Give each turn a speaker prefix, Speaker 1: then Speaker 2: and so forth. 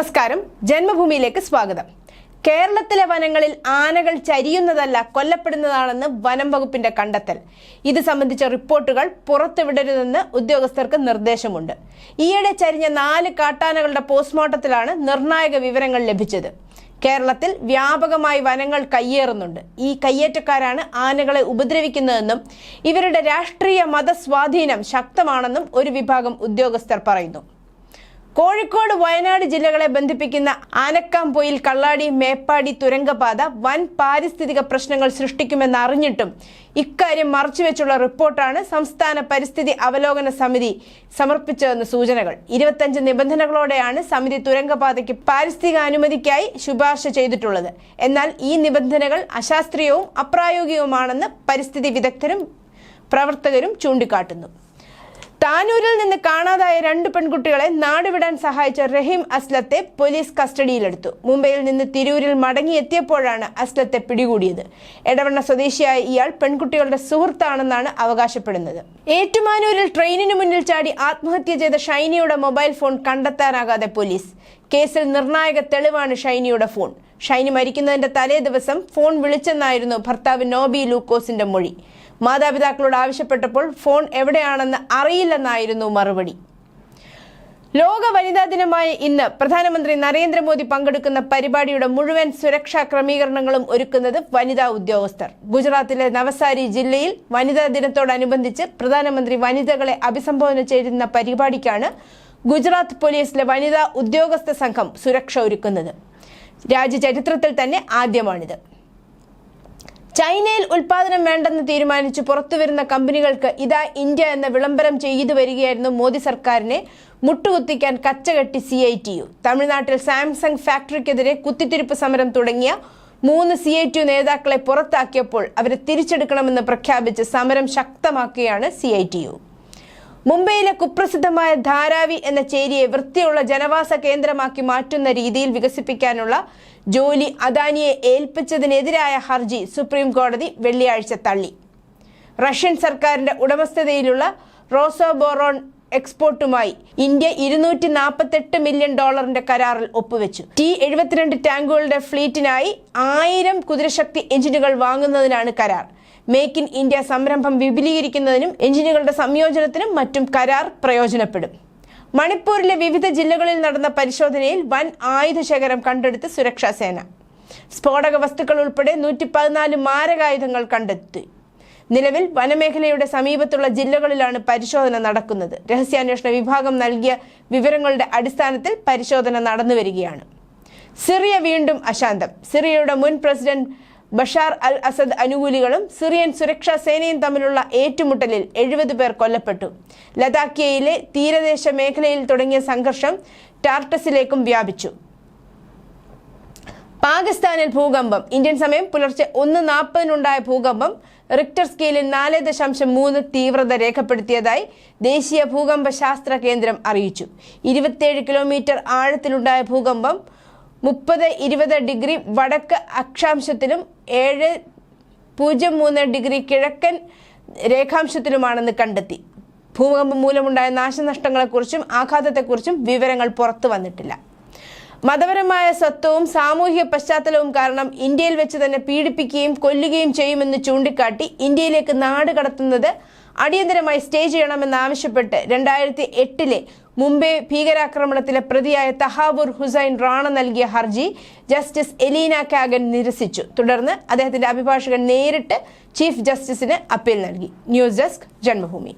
Speaker 1: നമസ്കാരം. ജന്മഭൂമിയിലേക്ക് സ്വാഗതം. കേരളത്തിലെ വനങ്ങളിൽ ആനകൾ ചരിയുന്നതല്ല കൊല്ലപ്പെടുന്നതാണെന്ന് വനം വകുപ്പിന്റെ കണ്ടെത്തൽ. ഇത് സംബന്ധിച്ച റിപ്പോർട്ടുകൾ പുറത്തുവിടരുതെന്ന് ഉദ്യോഗസ്ഥർക്ക് നിർദ്ദേശമുണ്ട്. ഈയിടെ ചരിഞ്ഞ നാല് കാട്ടാനകളുടെ പോസ്റ്റ്മോർട്ടത്തിലാണ് നിർണായക വിവരങ്ങൾ ലഭിച്ചത്. കേരളത്തിൽ വ്യാപകമായി വനങ്ങൾ കയ്യേറുന്നുണ്ട്. ഈ കയ്യേറ്റക്കാരാണ് ആനകളെ ഉപദ്രവിക്കുന്നതെന്നും ഇവരുടെ രാഷ്ട്രീയ മതസ്വാധീനം ശക്തമാണെന്നും ഒരു വിഭാഗം ഉദ്യോഗസ്ഥർ പറയുന്നു. കോഴിക്കോട് വയനാട് ജില്ലകളെ ബന്ധിപ്പിക്കുന്ന ആനക്കാംപൊയിൽ കള്ളാടി മേപ്പാടി തുരങ്കപാത വൻ പാരിസ്ഥിതിക പ്രശ്നങ്ങൾ സൃഷ്ടിക്കുമെന്നറിഞ്ഞിട്ടും ഇക്കാര്യം മറച്ചുവെച്ചുള്ള റിപ്പോർട്ടാണ് സംസ്ഥാന പരിസ്ഥിതി അവലോകന സമിതി സമർപ്പിച്ചതെന്ന് സൂചനകൾ. ഇരുപത്തഞ്ച് നിബന്ധനകളോടെയാണ് സമിതി തുരങ്കപാതയ്ക്ക് പാരിസ്ഥിതിക അനുമതിക്കായി ശുപാർശ ചെയ്തിട്ടുള്ളത്. എന്നാൽ ഈ നിബന്ധനകൾ അശാസ്ത്രീയവും അപ്രായോഗികവുമാണെന്ന് പരിസ്ഥിതി വിദഗ്ധരും പ്രവർത്തകരും ചൂണ്ടിക്കാട്ടുന്നു. താനൂരിൽ നിന്ന് കാണാതായ രണ്ട് പെൺകുട്ടികളെ നാടുവിടാൻ സഹായിച്ച റഹീം അസ്ലത്തെ പോലീസ് കസ്റ്റഡിയിലെടുത്തു. മുംബൈയിൽ നിന്ന് തിരൂരിൽ മടങ്ങിയെത്തിയപ്പോഴാണ് അസ്ലത്തെ പിടികൂടിയത്. എടവണ്ണ സ്വദേശിയായ ഇയാൾ പെൺകുട്ടികളുടെ സുഹൃത്താണെന്നാണ് അവകാശപ്പെടുന്നത്. ഏറ്റുമാനൂരിൽ ട്രെയിനിന് മുന്നിൽ ചാടി ആത്മഹത്യ ചെയ്ത ഷൈനിയുടെ മൊബൈൽ ഫോൺ കണ്ടെത്താനാകാതെ പോലീസ്. കേസിൽ നിർണായക തെളിവാണ് ഷൈനിയുടെ ഫോൺ. ഷൈനി മരിക്കുന്നതിന്റെ തലേ ദിവസം ഫോൺ വിളിച്ചെന്നായിരുന്നു ഭർത്താവ് നോബി ലൂക്കോസിന്റെ മൊഴി. മാതാപിതാക്കളോട് ആവശ്യപ്പെട്ടപ്പോൾ ഫോൺ എവിടെയാണെന്ന് അറിയില്ലെന്നായിരുന്നു മറുപടി. ലോക വനിതാ ദിനമായ ഇന്ന് പ്രധാനമന്ത്രി നരേന്ദ്രമോദി പങ്കെടുക്കുന്ന പരിപാടിയുടെ മുഴുവൻ സുരക്ഷാ ക്രമീകരണങ്ങളും ഒരുക്കുന്നത് വനിതാ ഉദ്യോഗസ്ഥർ. ഗുജറാത്തിലെ നവസാരി ജില്ലയിൽ വനിതാ ദിനത്തോടനുബന്ധിച്ച് പ്രധാനമന്ത്രി വനിതകളെ അഭിസംബോധന ചെയ്യുന്ന പരിപാടിക്കാണ് ഗുജറാത്ത് പോലീസിലെ വനിതാ ഉദ്യോഗസ്ഥ സംഘം സുരക്ഷ ഒരുക്കുന്നത്. രാജ്യചരിത്രത്തിൽ തന്നെ ആദ്യമാണിത്. ചൈനയിൽ ഉൽപാദനം വേണ്ടെന്ന് തീരുമാനിച്ച് പുറത്തുവരുന്ന കമ്പനികൾക്ക് ഇതാ ഇന്ത്യ എന്ന വിളംബരം ചെയ്തു വരികയായിരുന്നു മോദി സർക്കാരിനെ മുട്ടുകുത്തിക്കാൻ കച്ചകെട്ടി സി ഐ ടി യു. തമിഴ്നാട്ടിൽ സാംസങ് ഫാക്ടറിക്കെതിരെ കുത്തിത്തിരിപ്പ് സമരം തുടങ്ങിയ മൂന്ന് സി ഐ ടി യു നേതാക്കളെ പുറത്താക്കിയപ്പോൾ അവരെ തിരിച്ചെടുക്കണമെന്ന് പ്രഖ്യാപിച്ച് സമരം ശക്തമാക്കുകയാണ് സി ഐ ടി യു. മുംബൈയിലെ കുപ്രസിദ്ധമായ ധാരാവി എന്ന ചേരിയെ വൃത്തിയുള്ള ജനവാസ കേന്ദ്രമാക്കി മാറ്റുന്ന രീതിയിൽ വികസിപ്പിക്കാനുള്ള ജോലി അദാനിയെ ഏൽപ്പിച്ചതിനെതിരായ ഹർജി സുപ്രീം കോടതി വെള്ളിയാഴ്ച തള്ളി. റഷ്യൻ സർക്കാരിന്റെ ഉടമസ്ഥതയിലുള്ള റോസോബോറോൺ എക്സ്പോർട്ടുമായി ഇന്ത്യ ഇരുന്നൂറ്റി നാൽപ്പത്തെട്ട് മില്യൺ ഡോളറിന്റെ കരാറിൽ ഒപ്പുവെച്ചു. ടി എഴുപത്തിരണ്ട് ടാങ്കുകളുടെ ഫ്ലീറ്റിനായി ആയിരം കുതിരശക്തി എഞ്ചിനുകൾ വാങ്ങുന്നതിനാണ് കരാർ. മേക്ക് ഇൻ ഇന്ത്യ സംരംഭം വിപുലീകരിക്കുന്നതിനും എഞ്ചിനുകളുടെ സംയോജനത്തിനും മറ്റും കരാർ പ്രയോജനപ്പെടും. മണിപ്പൂരിലെ വിവിധ ജില്ലകളിൽ നടന്ന പരിശോധനയിൽ വൻ ആയുധശേഖരം കണ്ടെടുത്ത് സുരക്ഷാ സേന സ്ഫോടക വസ്തുക്കൾ ഉൾപ്പെടെ നൂറ്റി പതിനാല് മാരകായുധങ്ങൾ കണ്ടെത്തി. നിലവിൽ വനമേഖലയുടെ സമീപത്തുള്ള ജില്ലകളിലാണ് പരിശോധന നടക്കുന്നത്. രഹസ്യാന്വേഷണ വിഭാഗം നൽകിയ വിവരങ്ങളുടെ അടിസ്ഥാനത്തിൽ പരിശോധന നടന്നു വരികയാണ് സിറിയ വീണ്ടും അശാന്തം. സിറിയയുടെ മുൻ പ്രസിഡന്റ് ബഷാർ അൽ അസദ് അനുകൂലികളും സിറിയൻ സുരക്ഷാ സേനയും തമ്മിലുള്ള ഏറ്റുമുട്ടലിൽ എഴുപത് പേർ കൊല്ലപ്പെട്ടു. ലതാക്കിയയിലെ തീരദേശ മേഖലയിൽ തുടങ്ങിയ സംഘർഷം ടാർട്ടസിലേക്കും വ്യാപിച്ചു. പാകിസ്ഥാനിൽ ഭൂകമ്പം. ഇന്ത്യൻ സമയം പുലർച്ചെ ഒന്ന് നാൽപ്പതിനുണ്ടായ ഭൂകമ്പം റിക്ടർ സ്കെയിലിൽ നാല് ദശാംശം മൂന്ന് തീവ്രത രേഖപ്പെടുത്തിയതായി ദേശീയ ഭൂകമ്പ ശാസ്ത്ര കേന്ദ്രം അറിയിച്ചു. ഇരുപത്തിയേഴ് കിലോമീറ്റർ ആഴത്തിലുണ്ടായ ഭൂകമ്പം മുപ്പത് ഇരുപത് ഡിഗ്രി വടക്ക് അക്ഷാംശത്തിലും ഏഴ് പൂജ്യം മൂന്ന് ഡിഗ്രി കിഴക്കൻ രേഖാംശത്തിലുമാണെന്ന് കണ്ടെത്തി. ഭൂകമ്പം മൂലമുണ്ടായ നാശനഷ്ടങ്ങളെക്കുറിച്ചും ആഘാതത്തെക്കുറിച്ചും വിവരങ്ങൾ പുറത്തു വന്നിട്ടില്ല. മതപരമായ സ്വത്വവും സാമൂഹിക പശ്ചാത്തലവും കാരണം ഇന്ത്യയിൽ വെച്ച് തന്നെ പീഡിപ്പിക്കുകയും കൊല്ലുകയും ചെയ്യുമെന്ന് ചൂണ്ടിക്കാട്ടി ഇന്ത്യയിലേക്ക് നാട് കടത്തുന്നത് അടിയന്തരമായി സ്റ്റേ ചെയ്യണമെന്നാവശ്യപ്പെട്ട് രണ്ടായിരത്തി എട്ടിലെ മുംബൈ ഭീകരാക്രമണത്തിലെ പ്രതിയായ തഹാബുർ ഹുസൈൻ റാണ നൽകിയ ഹർജി ജസ്റ്റിസ് എലീന കാഗൻ നിരസിച്ചു. തുടർന്ന് അദ്ദേഹത്തിന്റെ അഭിഭാഷകൻ നേരിട്ട് ചീഫ് ജസ്റ്റിസിന് അപ്പീൽ നൽകി. News desk Janmabhumi.